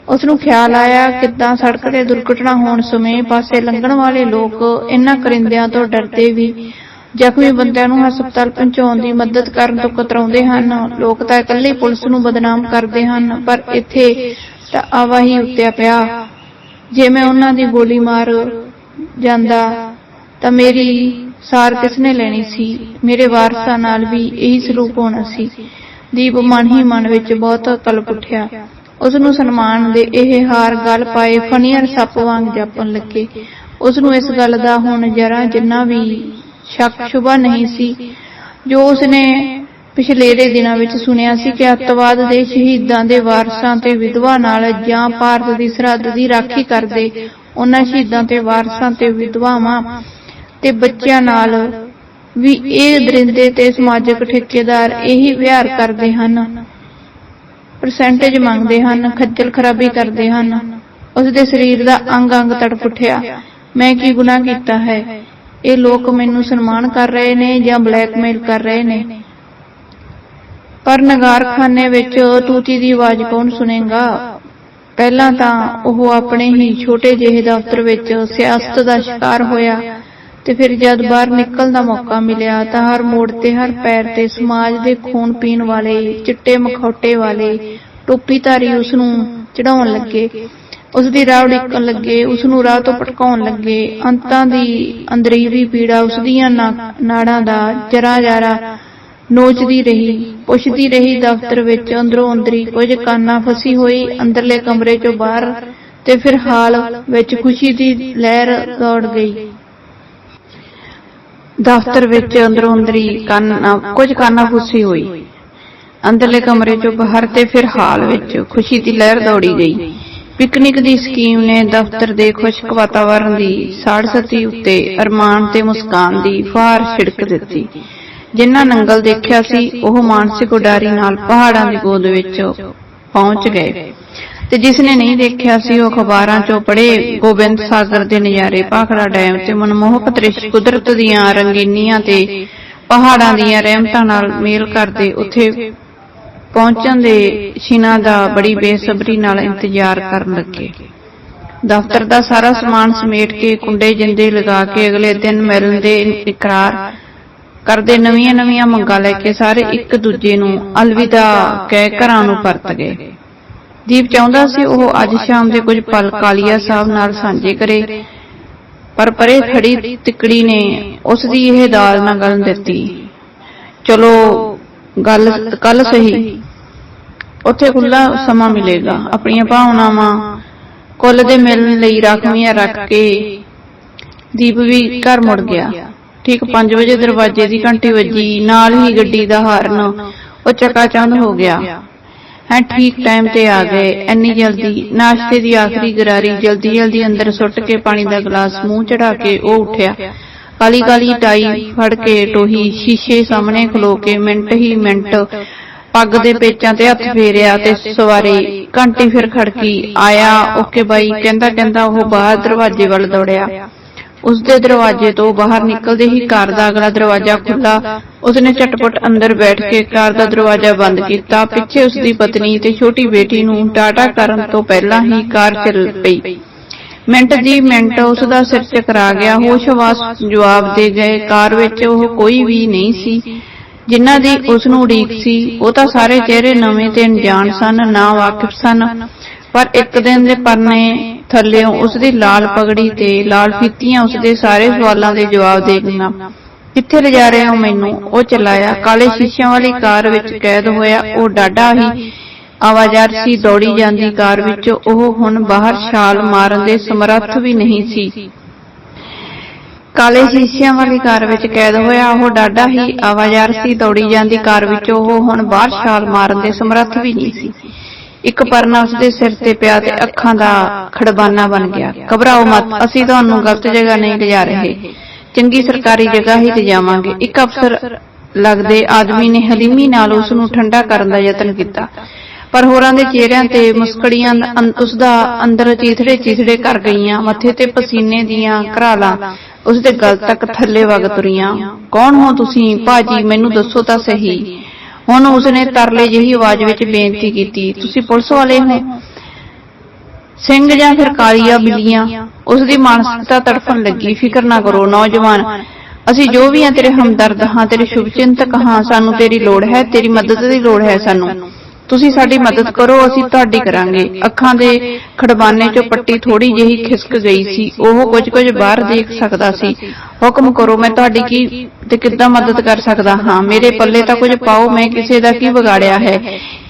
ਉਸ ਨੂੰ ਖਿਆਲ ਆਇਆ ਕਿਦਾਂ ਸੜਕ ਤੇ ਦੁਰਘਟਨਾ ਹੋਣ ਸਮੇਂ ਪਾਸੇ ਲੰਘਣ ਵਾਲੇ ਲੋਕ ਇਨ੍ਹਾਂ ਕਰਿੰਦਿਆਂ ਤੋਂ ਡਰਦੇ ਵੀ। ਜ਼ਖਮੀ ਬੰਦਿਆਂ ਨੂੰ ਹਸਪਤਾਲ ਪਹੁੰਚਾਉਣ ਦੀ ਮਦਦ ਕਰਨ ਤੋਂ ਕਤਰਾਉਂਦੇ ਹਨ। ਲੋਕ ਤਾਂ ਇਕੱਲੇ ਪੁਲਿਸ ਨੂੰ ਬਦਨਾਮ ਕਰਦੇ ਹਨ, ਪਰ ਇੱਥੇ ਤਾਂ ਆਵਾਹੀ ਉੱਤਿਆ ਪਿਆ। ਜੇ ਮੈਂ ਉਹਨਾਂ ਦੀ ਗੋਲੀ ਮਾਰ ਜਾਂਦਾ, ਤਾਂ ਮੇਰੀ ਸਾਰ ਕਿਸਨੇ ਲੈਣੀ ਸੀ? ਮੇਰੇ ਵਾਰਸਾਂ ਨਾਲ ਵੀ ਇਹੀ ਸਲੂਕ ਹੋਣਾ ਸੀ। ਦੀਪ ਮਨ ਹੀ ਮਨ ਵਿੱਚ ਬਹੁਤ ਕਲਪ ਉੱਠਿਆ। ਉਸ ਨੂੰ ਸਨਮਾਨ ਦੇ ਇਹ ਹਾਰ ਗੱਲ ਪਾਏ ਫਨੀਅਰ ਸੱਪ ਵਾਂਗ ਜਾਪਣ ਲੱਗੇ। ਉਸ ਨੂੰ ਇਸ ਗੱਲ ਦਾ ਹੁਣ ਜਰਾ ਜਿੰਨਾ ਵੀ ਸ਼ੱਕ ਸ਼ੁਬਾ ਨਹੀਂ ਸੀ, ਜੋ ਉਸਨੇ ਪਿਛਲੇ ਦੇ ਦਿਨਾਂ ਵਿੱਚ ਸੁਣਿਆ ਸੀ ਕਿ ਅੱਤਵਾਦ ਦੇ ਸ਼ਹੀਦਾਂ ਦੇ ਵਾਰਸਾਂ ਤੇ ਵਿਧਵਾ ਨਾਲ ਜਾਂ ਭਾਰਤ ਦੀ ਸਰਹੱਦ ਦੀ ਰਾਖੀ ਕਰਦੇ ਉਹਨਾਂ ਸ਼ਹੀਦਾਂ ਤੇ ਵਾਰਸਾਂ ਤੇ ਵਿਧਵਾਵਾਂ ਤੇ ਬੱਚਿਆਂ ਨਾਲ ਵੀ ਇਹ ਦਰਿੰਦੇ ਤੇ ਸਮਾਜਿਕ ਠੇਕੇਦਾਰ ਇਹੀ ਵਿਹਾਰ ਕਰਦੇ ਹਨ। ਪਰਸੈਂਟੇਜ ਮੰਗਦੇ ਹਨ ਖੱਜਲ ਖਰਾਬੀ ਕਰਦੇ ਹਨ। ਉਸ ਦੇ ਸਰੀਰ ਦਾ ਅੰਗ ਅੰਗ ਤੜਪ ਉੱਠਿਆ ਮੈਂ ਕੀ ਗੁਨਾਹ ਕੀਤਾ ਹੈ? ਇਹ ਲੋਕ ਮੈਨੂੰ ਸਨਮਾਨ ਕਰ ਰਹੇ ਨੇ ਜਾਂ ਬਲੈਕਮੇਲ ਕਰ ਰਹੇ ਨੇ। ਪਰ ਨਗਾਰਖਾਨੇ ਵਿੱਚ ਤੂਤੀ ਦੀ ਆਵਾਜ਼ ਕੌਣ ਸੁਣੇਗਾ? ਪਹਿਲਾਂ ਤਾਂ ਉਹ ਆਪਣੇ ਹੀ ਛੋਟੇ ਜਿਹੇ ਦਫ਼ਤਰ ਵਿੱਚ ਸਿਆਸਤ ਦਾ ਸ਼ਿਕਾਰ ਹੋਇਆ। ਤੇ ਫਿਰ ਜਦ ਬਾਹਰ ਨਿਕਲਣ ਦਾ ਮੌਕਾ ਮਿਲਿਆ ਤਾਂ ਹਰ ਮੋੜ ਤੇ, ਹਰ ਪੈਰ ਤੇ ਸਮਾਜ ਦੇ ਖੂਨ ਪੀਣ ਵਾਲੇ, ਚਿੱਟੇ ਮਖੌਟੇ ਵਾਲੇ ਟੋਪੀਧਾਰੀ ਉਸ ਨੂੰ ਚੜਾਉਣ ਲੱਗੇ। ਉਸ ਦੀ ਰਾਹ ਉਡੀਕਣ ਲੱਗੇ ਉਸ ਨੂੰ ਰਾਹ ਤੋਂ ਭਟਕਾਉਣ ਲੱਗੇ। ਅੰਤਾਂ ਦੀ ਅੰਦਰੀਵੀ ਪੀੜਾ ਉਸ ਦੀਆਂ ਨਾੜਾਂ ਦਾ ਜਰਾ ਜਰਾ ਨੋਚਦੀ ਰਹੀ, ਪੁੱਛਦੀ ਰਹੀ ਦਫ਼ਤਰ ਵਿੱਚ, ਅੰਦਰੋਂ ਅੰਦਰੀ ਕੁਝ ਕਾਨਾ ਫਸੀ ਹੋਈ, ਅੰਦਰਲੇ ਕਮਰੇ ਚੋਂ ਬਾਹਰ ਤੇ ਫਿਰ ਹਾਲ ਵਿੱਚ ਖੁਸ਼ੀ ਦੀ ਲਹਿਰ ਦੌੜ ਗਈ। ਦਫ਼ਤਰ ਵਿੱਚ ਅੰਦਰੋਂ ਅੰਦਰੀ ਕੰਨ, ਕੁਝ ਕਾਨਾ ਹੋਈ। ਅੰਦਰਲੇ ਕਮਰੇ ਚੋਂ ਬਾਹਰ ਤੇ ਫਿਰ ਹਾਲ ਵਿੱਚ ਖੁਸ਼ੀ ਦੀ ਲਹਿਰ ਦੌੜੀ ਗਈ। ਪਿਕਨਿਕ ਦੀ ਸਕੀਮ ਨੇ ਦਫ਼ਤਰ ਦੇ ਖੁਸ਼ਕ ਵਾਤਾਵਰਣ ਦੀ ਸਾੜਸਤੀ ਉੱਤੇ ਅਰਮਾਨ ਤੇ ਮੁਸਕਾਨ ਦੀ ਫਾਰ ਛਿੜਕ ਦਿੱਤੀ। ਜਿਨ੍ਹਾਂ ਨੰਗਲ ਦੇਖਿਆ ਸੀ, ਉਹ ਮਾਨਸਿਕ ਉਡਾਰੀ ਨਾਲ ਪਹਾੜਾਂ ਦੀ ਗੋਦ ਵਿੱਚ ਪਹੁੰਚ ਗਏ। ਤੇ ਜਿਸ ਨੇ ਨਹੀਂ ਦੇਖਿਆ ਸੀ, ਉਹ ਅਖਬਾਰਾਂ 'ਚੋਂ ਪੜ੍ਹੇ ਗੋਬਿੰਦ ਸਾਗਰ ਦੇ ਨਜ਼ਾਰੇ, ਭਾਖੜਾ ਡੈਮ ਤੇ ਮਨਮੋਹਕ ਦ੍ਰਿਸ਼ ਕੁਦਰਤ ਦੀਆਂ ਰੰਗੀਨੀਆਂ ਤੇ ਪਹਾੜਾਂ ਦੀਆਂ ਰਹਿਮਤਾਂ ਨਾਲ ਮੇਲ ਕਰਦੇ ਉੱਥੇ ਪਹੁੰਚਣ ਦੇ ਸ਼ਿਨਾ ਦਾ ਬੜੀ ਬੇਸਬਰੀ ਨਾਲ ਇੰਤਜ਼ਾਰ ਕਰਨ ਲੱਗੇ। ਦਫ਼ਤਰ ਦਾ ਸਾਰਾ ਸਮਾਨ ਸਮੇਟ ਕੇ ਕੁੰਡੇ ਜਿੰਦੇ ਲਗਾ ਕੇ ਅਗਲੇ ਦਿਨ ਮਿਲਣ ਦੇ ਇਕਰਾਰ ਕਰਦੇ ਨਵੀਆਂ ਨਵੀਆਂ ਮੰਗਾਂ ਲੈ ਕੇ ਸਾਰੇ ਇੱਕ ਦੂਜੇ ਨੂੰ ਅਲਵਿਦਾ ਕਹਿ ਘਰਾਂ ਨੂੰ ਪਰਤ ਗਏ। ਦੀਪ ਚਾਹੁੰਦਾ ਸੀ, ਉਹ ਅੱਜ ਸ਼ਾਮ ਦੇ ਕੁਝ ਪਲ ਕਾਲੀਆ ਸਾਹਿਬ ਨਾਲ ਸਾਂਝੇ ਕਰੇ। ਪਰ ਪਰੇ ਖੜੀ ਤਿਕੜੀ ਨੇ ਉਸ ਦੀ ਇਹ ਦਾਲ ਨਾ ਗਲਣ ਦਿੱਤੀ। ਚਲੋ, ਗੱਲ ਕੱਲ ਸਹੀ। ਉੱਥੇ ਖੁੱਲਾ ਸਮਾਂ ਮਿਲੇਗਾ। ਆਪਣੀਆਂ ਭਾਵਨਾਵਾਂ ਕੁੱਲ ਦੇ ਮਿਲਣ ਲਈ ਰਾਖਵੀਆਂ ਰੱਖ ਕੇ ਦੀਪ ਵੀ ਘਰ ਮੁੜ ਗਿਆ। ਠੀਕ 5 ਵਜੇ ਦਰਵਾਜ਼ੇ ਦੀ ਘੰਟੀ ਵੱਜੀ। ਨਾਲ ਹੀ ਗੱਡੀ ਦਾ ਹਾਰਨ ਉਹ ਚਕਾਚੌਂਧ ਹੋ ਗਿਆ। ਹੈ, ਠੀਕ ਟਾਈਮ ਤੇ ਆ ਗਏ। ਇੰਨੀ ਜਲਦੀ, ਨਾਸ਼ਤੇ ਦੀ ਆਖਰੀ ਗਰਾਰੀ ਜਲਦੀ ਜਲਦੀ ਅੰਦਰ ਸੁੱਟ ਕੇ ਪਾਣੀ ਦਾ ਗਲਾਸ ਮੂੰਹ ਚੜਾ ਕੇ ਉਹ ਉੱਠਿਆ। ਕਾਲੀ ਕਾਲੀ ਟਾਈ ਫੜ ਕੇ ਟੋਹੀ ਸ਼ੀਸ਼ੇ ਸਾਹਮਣੇ ਖਲੋ ਕੇ ਮਿੰਟ ਹੀ ਮਿੰਟ ਪੱਗ ਦੇ ਪੇਚਾਂ ਤੇ ਹੱਥ ਫੇਰਿਆ ਤੇ ਸਵਾਰੀ ਘੰਟੀ ਫਿਰ ਖੜਕੀ ਆਇਆ। ਓਕੇ ਬਾਈ ਕਹਿੰਦਾ ਕਹਿੰਦਾ ਉਹ ਬਾਹਰ ਦਰਵਾਜ਼ੇ ਵੱਲ ਦੌੜਿਆ। ਉਸ ਦੇ ਦਰਵਾਜ਼ੇ ਤੋਂ ਬਾਹਰ ਨਿਕਲਦੇ ਹੀ ਕਾਰ ਦਾ ਅਗਲਾ ਦਰਵਾਜ਼ਾ ਖੁੱਲਾ ਉਸਨੇ ਝਟਪਟ ਅੰਦਰ ਬੈਠ ਕੇ ਕਾਰ ਦਾ ਦਰਵਾਜ਼ਾ ਬੰਦ ਕੀਤਾ। ਪਿੱਛੇ ਉਸ ਦੀ ਪਤਨੀ ਤੇ ਛੋਟੀ ਬੇਟੀ ਨੂੰ ਟਾਟਾ ਕਰਨ ਤੋਂ ਪਹਿਲਾਂ ਹੀ ਕਾਰ ਚੱਲ ਪਈ। ਮਿੰਟ ਦੀ ਮਿੰਟ ਉਸ ਦਾ ਸਿਰ ਚਕਰਾ ਗਿਆ। ਹੋਸ਼ਵਾਸ ਜਵਾਬ ਦੇ ਗਏ। ਕਾਰ ਵਿੱਚ ਉਹ ਕੋਈ ਵੀ ਨਹੀਂ ਸੀ। ਜਿਨ੍ਹਾਂ ਦੀ ਉਸ ਨੂੰ ਉਡੀਕ ਸੀ, ਉਹ ਤਾਂ ਸਾਰੇ ਚਿਹਰੇ ਨਵੇਂ ਤੇ ਅਣਜਾਣ ਸਨ, ਨਾ ਵਾਕਿਫ ਸਨ। ਪਰ ਇੱਕ ਦਿਨ ਦੇ ਪਰਨੇ ਥੱਲਿਓਂ ਉਸ ਦੀ ਲਾਲ ਪਗੜੀ ਤੇ ਲਾਲ ਫੀਤੀਆਂ ਉਸ ਦੇ ਸਾਰੇ ਸਵਾਲਾਂ ਦੇ ਜਵਾਬ ਦੇ ਕਿੱਥੇ ਲਿਜਾ ਰਹੇ ਹੋ ਮੈਨੂੰ? ਉਹ ਚਲਾਇਆ। ਕਾਲੇ ਸ਼ੀਸ਼ਿਆਂ ਵਾਲੀ ਕਾਰ ਵਿੱਚ ਕੈਦ ਹੋਇਆ। ਉਹ ਡਾਡਾ ਹੀ ਆਵਾਜ਼ਾਰ ਸੀ। ਦੌੜੀ ਜਾਂਦੀ ਕਾਰ ਵਿੱਚ ਉਹ ਹੁਣ ਬਾਹਰ ਛਾਲ ਮਾਰਨ ਦੇ ਸਮਰੱਥ ਵੀ ਨਹੀਂ ਸੀ। ਕਾਲੇ ਸ਼ੀਸ਼ਿਆਂ ਵਾਲੀ ਕਾਰ ਵਿੱਚ ਕੈਦ ਹੋਇਆ। ਉਹ ਡਾਡਾ ਹੀ ਆਵਾਜ਼ਾਰ ਸੀ। ਦੌੜੀ ਜਾਂਦੀ ਕਾਰ ਵਿੱਚ ਉਹ ਹੁਣ ਬਾਹਰ ਛਾਲ ਮਾਰਨ ਦੇ ਸਮਰੱਥ ਵੀ ਨਹੀਂ ਸੀ। ਇੱਕ ਪਰਨਾ ਉਸਦੇ ਸਿਰ ਤੇ ਪਿਆ ਤੇ ਅੱਖਾਂ ਦਾ ਖੜਬਾਨਾ ਬਣ ਗਿਆ। ਘਬਰਾਓ ਮਤ, ਅਸੀਂ ਤੁਹਾਨੂੰ ਗਲਤ ਜਗ੍ਹਾ ਨਹੀਂ ਲਿਜਾ ਰਹੇ। ਚੰਗੀ ਸਰਕਾਰੀ ਜਗ੍ਹਾ ਹੀ ਲਿਜਾਵਾਂਗੇ। ਇੱਕ ਅਫਸਰ ਲੱਗਦੇ ਆਦਮੀ ਨੇ ਹਲੀਮੀ ਨਾਲ ਉਸ ਨੂੰ ਠੰਡਾ ਕਰਨ ਦਾ ਯਤਨ ਕੀਤਾ। ਪਰ ਹੋਰਾਂ ਦੇ ਚਿਹਰਿਆਂ ਤੇ ਮੁਸਕੜੀਆਂ ਉਸ ਦਾ ਅੰਦਰ ਚੀਥੜੇ ਚੀਥੜੇ ਕਰ ਗਈਆਂ। ਮੱਥੇ ਤੇ ਪਸੀਨੇ ਦੀਆਂ ਘਰਾਲਾਂ ਉਸ ਦੇ ਗਲ ਤੱਕ ਥੱਲੇ ਵਗ ਤੁਰੀਆਂ। ਕੌਣ ਹੋ ਤੁਸੀਂ? ਭਾਜੀ, ਮੈਨੂੰ ਦੱਸੋ ਤਾਂ ਸਹੀ। ਹੁਣ ਉਸਨੇ ਤਰਲੇ ਜਿਹੀ ਆਵਾਜ਼ ਵਿੱਚ ਬੇਨਤੀ ਕੀਤੀ, ਤੁਸੀਂ ਪੁਲਿਸ ਵਾਲੇ ਹੋ? ਸਿੰਘ ਜਾਂ ਫਿਰ ਕਾਲੀਆ ਬਿੱਲੀਆਂ? ਉਸ ਦੀ ਮਾਨਸਿਕਤਾ ਤੜਫਣ ਲੱਗੀ, ਫਿਕਰ ਨਾ ਕਰੋ ਨੌਜਵਾਨ, ਅਸੀਂ ਜੋ ਵੀ ਆ ਤੇਰੇ ਹਮਦਰਦ ਹਾਂ, ਤੇਰੇ ਸ਼ੁਭਚਿੰਤਕ ਹਾਂ, ਸਾਨੂੰ ਤੇਰੀ ਲੋੜ ਹੈ, ਤੇਰੀ ਮਦਦ ਦੀ ਲੋੜ ਹੈ ਸਾਨੂੰ। ਤੁਸੀਂ ਸਾਡੀ ਮਦਦ ਕਰੋ ਅਸੀਂ ਤੁਹਾਡੀ ਕਰਾਂਗੇ। ਅੱਖਾਂ ਦੇ ਖੜਬਾਨੇ ਚੋਂ ਪੱਟੀ ਥੋੜੀ ਜਿਹੀ ਖਿਸਕ ਗਈ ਸੀ। ਉਹ ਕੁਝ ਕੁਝ ਬਾਹਰ ਦੇਖ ਸਕਦਾ ਸੀ। ਹੁਕਮ ਕਰੋ ਮੈਂ ਤੁਹਾਡੀ ਕੀ ਤੇ ਕਿੱਦਾਂ ਮਦਦ ਕਰ ਸਕਦਾ? ਹਾਂ ਮੇਰੇ ਪੱਲੇ ਤਾਂ ਕੁਝ ਪਾਓ ਮੈਂ ਕਿਸੇ ਦਾ ਕੀ ਵਿਗਾੜਿਆ ਹੈ?